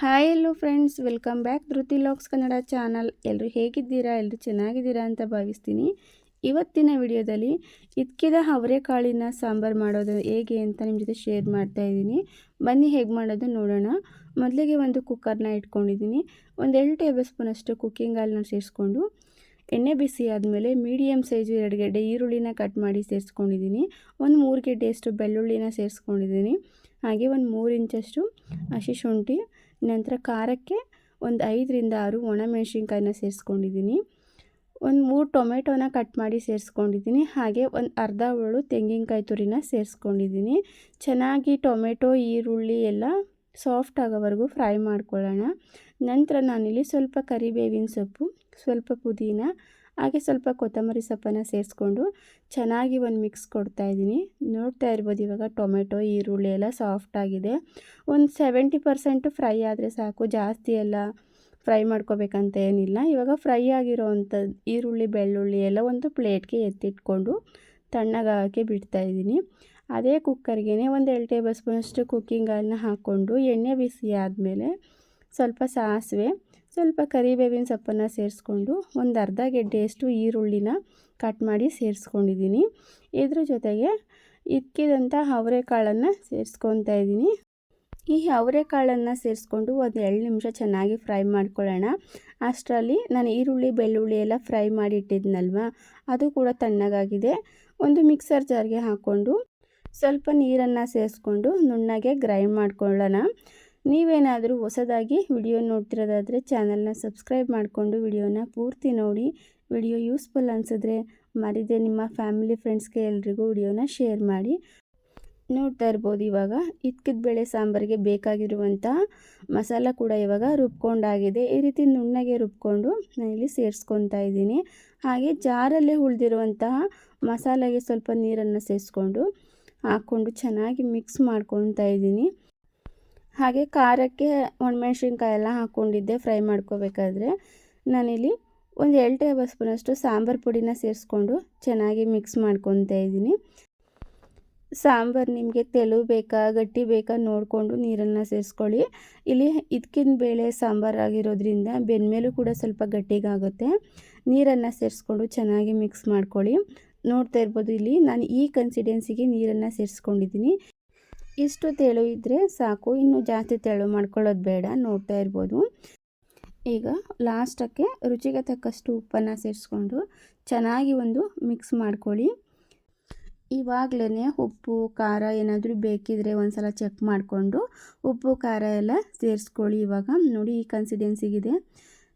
Hi hello friends, welcome back Dhriti LOX Kannada channel. ಎಲ್ಲರೂ ಹೇಗಿದ್ದೀರಾ ಎಲ್ಲರೂ ಚೆನ್ನಾಗಿದ್ದೀರಾ ಅಂತ ಭಾವಿಸ್ತೀನಿ. ಇವತ್ತಿನ ವಿಡಿಯೋದಲ್ಲಿ ಇದ್ಕಿದ ಅವರೆಕಾಳಿನ ಸಾಂಬಾರು ಮಾಡೋದು ಹೇಗೆ ಅಂತ ನಿಮ್ಮ ಜೊತೆ ಶೇರ್ ಮಾಡ್ತಾ ಇದ್ದೀನಿ. ಬನ್ನಿ ಹೇಗೆ ಮಾಡೋದು ನೋಡೋಣ. ಮೊದಲಿಗೆ ಒಂದು ಕುಕ್ಕರ್ನ ಇಟ್ಕೊಂಡಿದ್ದೀನಿ. ಒಂದು ಎರಡು ಟೇಬಲ್ ಸ್ಪೂನಷ್ಟು ಕುಕ್ಕಿಂಗ್ ಆಯಿಲ್ನ ಸೇರಿಸ್ಕೊಂಡು ಎಣ್ಣೆ ಬಿಸಿ ಆದಮೇಲೆ ಮೀಡಿಯಮ್ ಸೈಜು ಎರಡು ಗೆಡ್ಡೆ ಈರುಳ್ಳಿನ ಕಟ್ ಮಾಡಿ ಸೇರಿಸ್ಕೊಂಡಿದ್ದೀನಿ. ಒಂದು ಮೂರು ಗೆಡ್ಡೆಯಷ್ಟು ಬೆಳ್ಳುಳ್ಳಿನ ಸೇರಿಸ್ಕೊಂಡಿದ್ದೀನಿ. ಹಾಗೆ ಒಂದು ಮೂರು ಇಂಚಷ್ಟು ಹಸಿ ಶುಂಠಿ, ನಂತರ ಖಾರಕ್ಕೆ ಒಂದು ಐದರಿಂದ ಆರು ಒಣಮೆಣಸಿನ್ಕಾಯಿನ ಸೇರಿಸ್ಕೊಂಡಿದ್ದೀನಿ. ಒಂದು ಮೂರು ಟೊಮೆಟೊನ ಕಟ್ ಮಾಡಿ ಸೇರಿಸ್ಕೊಂಡಿದ್ದೀನಿ. ಹಾಗೆ ಒಂದು ಅರ್ಧ ಹೋಳು ತೆಂಗಿನಕಾಯಿ ತುರಿನ ಸೇರಿಸ್ಕೊಂಡಿದ್ದೀನಿ. ಚೆನ್ನಾಗಿ ಟೊಮೆಟೊ, ಈರುಳ್ಳಿ ಎಲ್ಲ ಸಾಫ್ಟ್ ಆಗೋವರೆಗೂ ಫ್ರೈ ಮಾಡ್ಕೊಳ್ಳೋಣ. ನಂತರ ನಾನಿಲ್ಲಿ ಸ್ವಲ್ಪ ಕರಿಬೇವಿನ ಸೊಪ್ಪು, ಸ್ವಲ್ಪ ಪುದೀನ, ಹಾಗೆ ಸ್ವಲ್ಪ ಕೊತ್ತಂಬರಿ ಸೊಪ್ಪನ್ನು ಸೇರಿಸ್ಕೊಂಡು ಚೆನ್ನಾಗಿ ಒಂದು ಮಿಕ್ಸ್ ಕೊಡ್ತಾಯಿದ್ದೀನಿ ನೋಡ್ತಾ ಇರ್ಬೋದು ಇವಾಗ ಟೊಮೆಟೊ, ಈರುಳ್ಳಿ ಎಲ್ಲ ಸಾಫ್ಟಾಗಿದೆ ಒಂದು ಸೆವೆಂಟಿ ಪರ್ಸೆಂಟು ಫ್ರೈ ಆದರೆ ಸಾಕು. ಜಾಸ್ತಿ ಎಲ್ಲ ಫ್ರೈ ಮಾಡ್ಕೋಬೇಕಂತ ಏನಿಲ್ಲ. ಇವಾಗ ಫ್ರೈ ಆಗಿರೋ ಅಂಥದ್ದು ಈರುಳ್ಳಿ, ಬೆಳ್ಳುಳ್ಳಿ ಎಲ್ಲ ಒಂದು ಪ್ಲೇಟ್ಗೆ ಎತ್ತಿಟ್ಕೊಂಡು ತಣ್ಣಗಾಗೋಕ್ಕೆ ಬಿಡ್ತಾಯಿದ್ದೀನಿ ಅದೇ ಕುಕ್ಕರ್ಗೆ ಒಂದು ಎರಡು ಟೇಬಲ್ ಸ್ಪೂನಷ್ಟು ಕುಕ್ಕಿಂಗ್ ಆಯಿಲ್ನ ಹಾಕ್ಕೊಂಡು ಎಣ್ಣೆ ಬಿಸಿ ಆದಮೇಲೆ ಸ್ವಲ್ಪ ಸಾಸಿವೆ, ಸ್ವಲ್ಪ ಕರಿಬೇವಿನ ಸೊಪ್ಪನ್ನು ಸೇರಿಸ್ಕೊಂಡು ಒಂದು ಅರ್ಧ ಗೆಡ್ಡೆಯಷ್ಟು ಈರುಳ್ಳಿನ ಕಟ್ ಮಾಡಿ ಸೇರಿಸ್ಕೊಂಡಿದ್ದೀನಿ. ಇದ್ರ ಜೊತೆಗೆ ಇಕ್ಕಿದಂಥ ಅವರೆಕಾಳನ್ನು ಸೇರಿಸ್ಕೊತಾ ಇದ್ದೀನಿ. ಈ ಅವರೆಕಾಳನ್ನು ಸೇರಿಸ್ಕೊಂಡು ಒಂದು ಎರಡು ನಿಮಿಷ ಚೆನ್ನಾಗಿ ಫ್ರೈ ಮಾಡ್ಕೊಳ್ಳೋಣ. ಅಷ್ಟರಲ್ಲಿ ನಾನು ಈರುಳ್ಳಿ, ಬೆಳ್ಳುಳ್ಳಿ ಎಲ್ಲ ಫ್ರೈ ಮಾಡಿ ಇಟ್ಟಿದ್ನಲ್ವ ಅದು ಕೂಡ ತಣ್ಣಗಾಗಿದೆ. ಒಂದು ಮಿಕ್ಸರ್ ಜಾರ್ಗೆ ಹಾಕ್ಕೊಂಡು ಸ್ವಲ್ಪ ನೀರನ್ನು ಸೇರಿಸ್ಕೊಂಡು ನುಣ್ಣಗೆ ಗ್ರೈಂಡ್ ಮಾಡ್ಕೊಳ್ಳೋಣ. ನೀವೇನಾದರೂ ಹೊಸದಾಗಿ ವಿಡಿಯೋ ನೋಡ್ತಿರೋದಾದರೆ ಚಾನಲ್ನ ಸಬ್ಸ್ಕ್ರೈಬ್ ಮಾಡಿಕೊಂಡು ವಿಡಿಯೋನ ಪೂರ್ತಿ ನೋಡಿ. ವಿಡಿಯೋ ಯೂಸ್ಫುಲ್ ಅನಿಸಿದ್ರೆ ಮರಿದೆ ನಿಮ್ಮ ಫ್ಯಾಮಿಲಿ ಫ್ರೆಂಡ್ಸ್ಗೆ ಎಲ್ರಿಗೂ ವಿಡಿಯೋನ ಶೇರ್ ಮಾಡಿ. ನೋಡ್ತಾ ಇರ್ಬೋದು ಇವಾಗ ಇದ್ಕಿದ ಬೇಳೆ ಸಾಂಬಾರಿಗೆ ಬೇಕಾಗಿರುವಂಥ ಮಸಾಲ ಕೂಡ ಇವಾಗ ರುಬ್ಕೊಂಡಾಗಿದೆ. ಈ ರೀತಿ ನುಣ್ಣಗೆ ರುಬ್ಕೊಂಡು ಇಲ್ಲಿ ಸೇರಿಸ್ಕೊತಾ ಇದ್ದೀನಿ. ಹಾಗೆ ಜಾರಲ್ಲೇ ಉಳಿದಿರುವಂತಹ ಮಸಾಲೆಗೆ ಸ್ವಲ್ಪ ನೀರನ್ನು ಸೇರಿಸ್ಕೊಂಡು ಹಾಕ್ಕೊಂಡು ಚೆನ್ನಾಗಿ ಮಿಕ್ಸ್ ಮಾಡ್ಕೊತಾ ಇದ್ದೀನಿ. ಹಾಗೆ ಖಾರಕ್ಕೆ ಒಣಮೆಣ್ಸಿನ್ಕಾಯಿ ಎಲ್ಲ ಹಾಕ್ಕೊಂಡಿದ್ದೆ, ಫ್ರೈ ಮಾಡ್ಕೋಬೇಕಾದ್ರೆ. ನಾನಿಲ್ಲಿ ಒಂದು ಎರಡು ಟೇಬಲ್ ಸ್ಪೂನಷ್ಟು ಸಾಂಬಾರು ಪುಡಿನ ಸೇರಿಸ್ಕೊಂಡು ಚೆನ್ನಾಗಿ ಮಿಕ್ಸ್ ಮಾಡ್ಕೊತಾ ಇದ್ದೀನಿ. ಸಾಂಬಾರು ನಿಮಗೆ ತೆಳು ಬೇಕಾ, ಗಟ್ಟಿ ಬೇಕಾ ನೋಡಿಕೊಂಡು ನೀರನ್ನು ಸೇರಿಸ್ಕೊಳ್ಳಿ. ಇಲ್ಲಿ ಇದಕ್ಕಿನ ಬೇಳೆ ಸಾಂಬಾರು ಆಗಿರೋದ್ರಿಂದ ಬೆನ್ಮೇಲೂ ಕೂಡ ಸ್ವಲ್ಪ ಗಟ್ಟಿಗಾಗುತ್ತೆ. ನೀರನ್ನು ಸೇರಿಸ್ಕೊಂಡು ಚೆನ್ನಾಗಿ ಮಿಕ್ಸ್ ಮಾಡ್ಕೊಳ್ಳಿ. ನೋಡ್ತಾ ಇರ್ಬೋದು. ಇಲ್ಲಿ ನಾನು ಈ ಕನ್ಸಿಡೆನ್ಸಿಗೆ ನೀರನ್ನು ಸೇರಿಸ್ಕೊಂಡಿದ್ದೀನಿ. ಇಷ್ಟು ತೆಳು ಇದ್ದರೆ ಸಾಕು. ಇನ್ನು ಜಾಸ್ತಿ ತೆಳು ಮಾಡ್ಕೊಳ್ಳೋದು ಬೇಡ. ನೋಡ್ತಾ ಇರ್ಬೋದು. ಈಗ ಲಾಸ್ಟಕ್ಕೆ ರುಚಿಗೆ ತಕ್ಕಷ್ಟು ಉಪ್ಪನ್ನು ಸೇರಿಸ್ಕೊಂಡು ಚೆನ್ನಾಗಿ ಒಂದು ಮಿಕ್ಸ್ ಮಾಡ್ಕೊಳ್ಳಿ. ಇವಾಗಲೇ ಉಪ್ಪು, ಖಾರ ಏನಾದರೂ ಬೇಕಿದ್ರೆ ಒಂದು ಸಲ ಚೆಕ್ ಮಾಡಿಕೊಂಡು ಉಪ್ಪು, ಖಾರ ಎಲ್ಲ ಸೇರಿಸ್ಕೊಳ್ಳಿ ಇವಾಗ. ನೋಡಿ ಈ ಕನ್ಸಿಡೆನ್ಸಿಗಿದೆ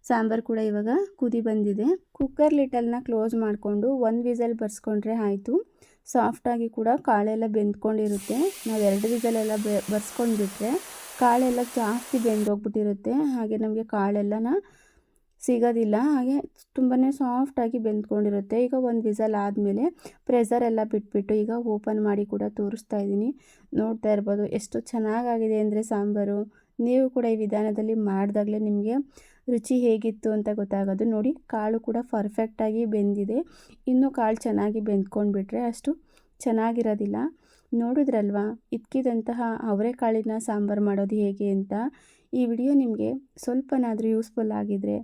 ಸಾಂಬಾರು ಕೂಡ ಇವಾಗ ಕುದಿ ಬಂದಿದೆ. ಕುಕ್ಕರ್ ಲಿಟಲ್ನ ಕ್ಲೋಸ್ ಮಾಡಿಕೊಂಡು ಒಂದು ವಿಸಲ್ ಬರ್ಸ್ಕೊಂಡ್ರೆ ಆಯಿತು. ಸಾಫ್ಟಾಗಿ ಕೂಡ ಕಾಳೆಲ್ಲ ಬೆಂದ್ಕೊಂಡಿರುತ್ತೆ. ನಾವು ಎರಡು ವಿಸಲೆಲ್ಲ ಬೆ, ಬರ್ಸ್ಕೊಂಡ್ಬಿಟ್ರೆ ಕಾಳೆಲ್ಲ ಜಾಸ್ತಿ ಬೆಂದೋಗ್ಬಿಟ್ಟಿರುತ್ತೆ. ಹಾಗೆ ನಮಗೆ ಕಾಳೆಲ್ಲನ ಸಿಗೋದಿಲ್ಲ. ಹಾಗೆ ತುಂಬಾ ಸಾಫ್ಟಾಗಿ ಬೆಂದ್ಕೊಂಡಿರುತ್ತೆ. ಈಗ ಒಂದು ವಿಸಲ್ ಆದಮೇಲೆ ಪ್ರೆಸರ್ ಎಲ್ಲ ಬಿಟ್ಬಿಟ್ಟು ಈಗ ಓಪನ್ ಮಾಡಿ ಕೂಡ ತೋರಿಸ್ತಾ ಇದ್ದೀನಿ. ನೋಡ್ತಾ ಇರ್ಬೋದು, ಎಷ್ಟು ಚೆನ್ನಾಗಾಗಿದೆ ಅಂದರೆ ಸಾಂಬಾರು. ನೀವು ಕೂಡ ಈ ವಿಧಾನದಲ್ಲಿ ಮಾಡಿದಾಗಲೇ ನಿಮಗೆ ರುಚಿ ಹೇಗಿತ್ತು ಅಂತ ಗೊತ್ತಾಗೋದು ನೋಡಿ. ಕಾಳು ಕೂಡ ಪರ್ಫೆಕ್ಟಾಗಿ ಬೆಂದಿದೆ. ಇನ್ನೂ ಕಾಳು ಚೆನ್ನಾಗಿ ಬೆಂದ್ಕೊಂಡ್ಬಿಟ್ರೆ ಅಷ್ಟು ಚೆನ್ನಾಗಿರೋದಿಲ್ಲ. ನೋಡಿದ್ರಲ್ವಾ? ಇದ್ಕಿದಂತಹ ಅವರೆಕಾಳಿನ ಸಾಂಬಾರು ಮಾಡೋದು ಹೇಗೆ ಅಂತ ಈ ವಿಡಿಯೋ ನಿಮಗೆ ಸ್ವಲ್ಪನಾದರೂ ಯೂಸ್ಫುಲ್ ಆಗಿದ್ರೆ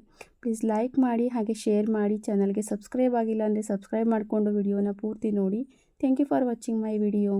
ಪ್ಲೀಸ್ ಲೈಕ್ ಮಾಡಿ, ಹಾಗೆ ಶೇರ್ ಮಾಡಿ ಚಾನಲ್ಗೆ ಸಬ್ಸ್ಕ್ರೈಬ್ ಆಗಿಲ್ಲ ಅಂದರೆ ಸಬ್ಸ್ಕ್ರೈಬ್ ಮಾಡಿಕೊಂಡು ವಿಡಿಯೋನ ಪೂರ್ತಿ ನೋಡಿ. Thank you for watching my video